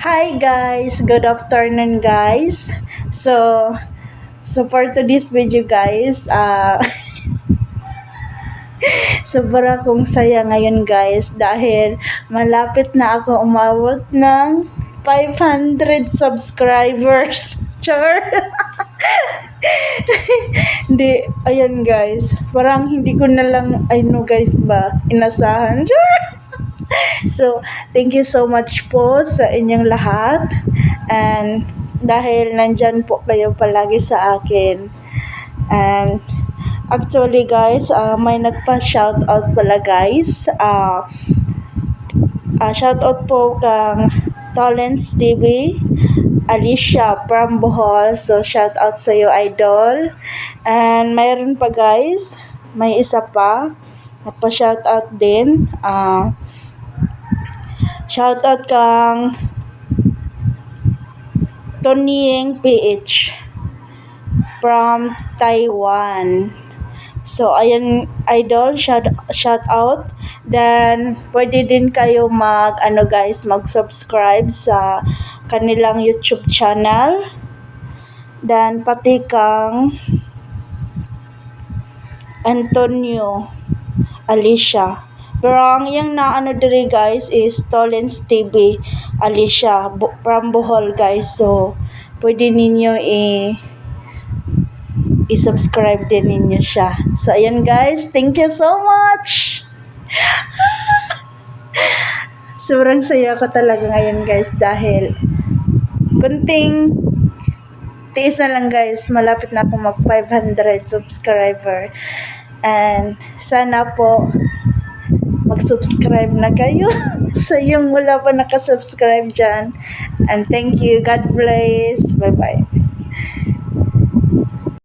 Hi guys, good afternoon guys. So, so for today's video guys, uh, sobra kong saya ngayon guys dahil malapit na ako umabot ng 500 subscribers. Char! Hindi, ayan guys. Parang hindi ko na lang, I know guys ba, inasahan. Char! So, thank you so much po sa inyong lahat. And dahil nandyan po kayo palagi sa akin. And actually guys, uh, may nagpa-shoutout pala guys. Uh, uh, shoutout po kang Tollens TV. Alicia from Bohol. So, shout out sa iyo, idol. And mayroon pa guys, may isa pa. Napa-shout out din. Uh, shout out kang Tonying PH from Taiwan. So, ayan, idol, shout, shout out. Then, pwede din kayo mag, ano guys, mag-subscribe sa kanilang YouTube channel. Then, pati kang Antonio Alicia. Pero ang yung na ano diri guys is Tolens TV Alicia Bu- from Bohol guys. So, pwede ninyo i- i-subscribe din ninyo siya. So, ayan guys. Thank you so much! Sobrang saya ko talaga ngayon guys dahil kunting tiis na lang guys. Malapit na ako mag 500 subscriber. And sana po mag-subscribe na kayo sa yung wala pa nakasubscribe dyan. And thank you. God bless. Bye-bye.